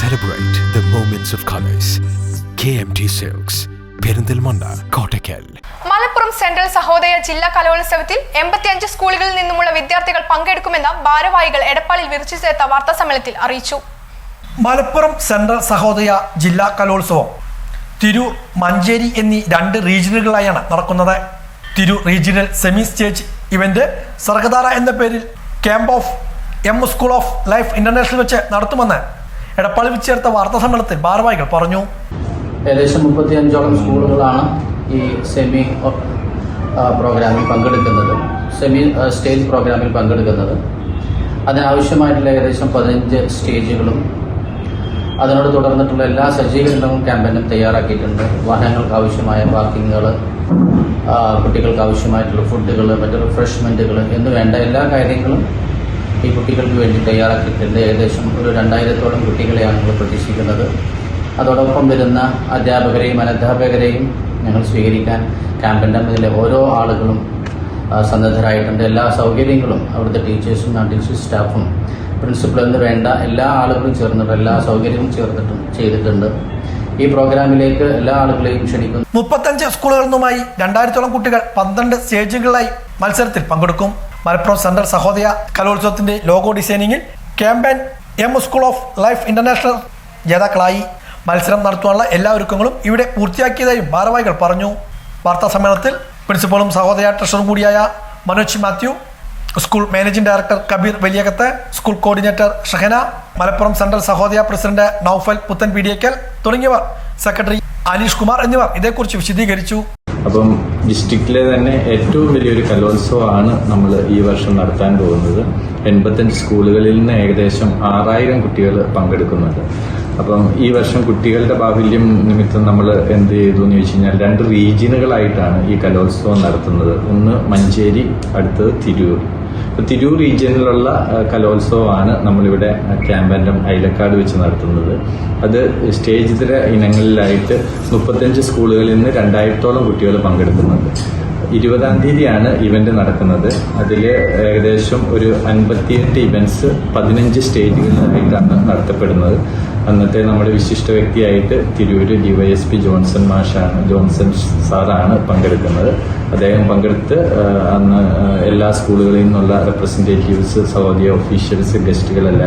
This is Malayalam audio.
Celebrate of colours K M T silks Perinthalmanna Kottakkal. Malappuram central Sahodaya ജില്ലാ കലോത്സവത്തിൽ എൺപത്തിയഞ്ച് സ്കൂളുകളിൽ നിന്നുമുള്ള വിദ്യാർത്ഥികൾ പങ്കെടുക്കുമെന്ന് ഭാരവാഹികൾ എടപ്പാളിൽ വിരിച്ചു ചേർത്ത വാർത്താസമ്മേളനത്തിൽ അറിയിച്ചു. മലപ്പുറം സെൻട്രൽ സഹോദയ ജില്ലാ കലോത്സവം തിരൂർ മഞ്ചേരി എന്നീ രണ്ട് റീജിയനുകളായാണ് നടക്കുന്നത്. Tirur regional semi stage event Sargadhara എന്ന പേരിൽ camp of M school of life international വെച്ച് നടത്തുമെന്ന് എടപ്പാളിൽ വെച്ച് ചേർത്ത വാർത്താ സമ്മേളനത്തിൽ ഭാരവാഹികൾ പറഞ്ഞു. ഏകദേശം മുപ്പത്തിയഞ്ചോളം സ്കൂളുകളാണ് ഈ സെമി പ്രോഗ്രാമിൽ പങ്കെടുക്കുന്നത്. സെമി സ്റ്റേജ് പ്രോഗ്രാമിൽ പങ്കെടുക്കുന്നത്. അതിനാവശ്യമായിട്ടുള്ള ഏകദേശം പതിനഞ്ച് സ്റ്റേജുകളും അതിനോട് തുടർന്നിട്ടുള്ള എല്ലാ സജ്ജീകരണങ്ങളും ക്യാമ്പയിനും തയ്യാറാക്കിയിട്ടുണ്ട്. വാഹനങ്ങൾക്ക് ആവശ്യമായ പാർക്കിങ്ങുകൾ കുട്ടികൾക്ക് ആവശ്യമായിട്ടുള്ള ഫുഡുകൾ മറ്റ് റിഫ്രഷ്മെന്റുകൾ എന്ന് വേണ്ട എല്ലാ കാര്യങ്ങളും ഈ കുട്ടികൾക്ക് വേണ്ടി തയ്യാറാക്കിയിട്ടുണ്ട്. ഏകദേശം ഒരു രണ്ടായിരത്തോളം കുട്ടികളെയാണ് ഞങ്ങൾ പ്രതീക്ഷിക്കുന്നത്. അതോടൊപ്പം വരുന്ന അധ്യാപകരെയും അനധ്യാപകരെയും ഞങ്ങൾ സ്വീകരിക്കാൻ ക്യാമ്പിന്റെ മുതലെ ഓരോ ആളുകളും സന്നദ്ധരായിട്ടുണ്ട്. എല്ലാ സൗകര്യങ്ങളും അവിടുത്തെ ടീച്ചേഴ്സും നോൺ ടീച്ചേഴ്സ് സ്റ്റാഫും എന്ന് വേണ്ട എല്ലാ ആളുകളും ചേർന്നിട്ട് എല്ലാ സൗകര്യവും ചേർന്നിട്ടും ചെയ്തിട്ടുണ്ട്. ഈ പ്രോഗ്രാമിലേക്ക് എല്ലാ ആളുകളെയും ക്ഷണിക്കുന്നു. മുപ്പത്തഞ്ച് സ്കൂളുകളിൽ നിന്നുമായി രണ്ടായിരത്തോളം കുട്ടികൾ പന്ത്രണ്ട് സ്റ്റേജുകളിലായി മത്സരത്തിൽ പങ്കെടുക്കും. മലപ്പുറം സെൻട്രൽ സഹോദയ കലോത്സവത്തിന്റെ logo ഡിസൈനിങ്ങിൽ campaign M school of life international ജേതാക്കളായി മത്സരം നടത്തുവാനുള്ള എല്ലാ ഒരുക്കങ്ങളും ഇവിടെ പൂർത്തിയാക്കിയതായും ഭാരവാഹികൾ പറഞ്ഞു. വാർത്താ സമ്മേളനത്തിൽ പ്രിൻസിപ്പളും സഹോദയ ട്രഷറും കൂടിയായ Manoj Mathew school managing director Kabeer Valiyakath school coordinator Shahana Malappuram central Sahodaya president Noufal Puthan Peediyakkal തുടങ്ങിയവർ സെക്രട്ടറി അനീഷ് കുമാർ എന്നിവർ ഇതേക്കുറിച്ച് വിശദീകരിച്ചു. അപ്പം ഡിസ്ട്രിക്റ്റിലെ തന്നെ ഏറ്റവും വലിയൊരു കലോത്സവമാണ് നമ്മൾ ഈ വർഷം നടത്താൻ പോകുന്നത്. എൺപത്തഞ്ച് സ്കൂളുകളിൽ നിന്ന് ഏകദേശം ആറായിരം കുട്ടികൾ പങ്കെടുക്കുന്നുണ്ട്. അപ്പം ഈ വർഷം കുട്ടികളുടെ ബാഹുല്യം നിമിത്തം നമ്മൾ എന്ത് ചെയ്തു എന്ന് ചോദിച്ചു കഴിഞ്ഞാൽ രണ്ട് റീജിയനുകളായിട്ടാണ് ഈ കലോത്സവം നടത്തുന്നത്. ഒന്ന് മഞ്ചേരി അടുത്തത് തിരൂർ. തിരൂർ റീജിയനിലുള്ള കലോത്സവമാണ് നമ്മളിവിടെ ക്യാമ്പൻഡം ഐലക്കാട് വെച്ച് നടത്തുന്നത്. അത് സ്റ്റേജ് ഇതര ഇനങ്ങളിലായിട്ട് മുപ്പത്തഞ്ച് സ്കൂളുകളിൽ നിന്ന് രണ്ടായിരത്തോളം കുട്ടികൾ പങ്കെടുക്കുന്നുണ്ട്. ഇരുപതാം തീയതിയാണ് ഇവന്റ് നടക്കുന്നത്. അതിൽ ഏകദേശം ഒരു അൻപത്തിയെട്ട് ഇവന്റ്സ് പതിനഞ്ച് സ്റ്റേജുകളിലായിട്ടാണ് നടത്തപ്പെടുന്നത്. അന്നത്തെ നമ്മുടെ വിശിഷ്ട വ്യക്തിയായിട്ട് തിരൂര് ഡിവൈഎസ്പി ജോൺസൺ മാഷാണ് ജോൺസൺ സാറാണ് പങ്കെടുക്കുന്നത്. അദ്ദേഹം പങ്കെടുത്ത് അന്ന് എല്ലാ സ്കൂളുകളിൽ നിന്നുള്ള റെപ്രസെന്റേറ്റീവ്സ് സൗദി ഒഫീഷ്യൽസ് ഗസ്റ്റുകളെല്ലാം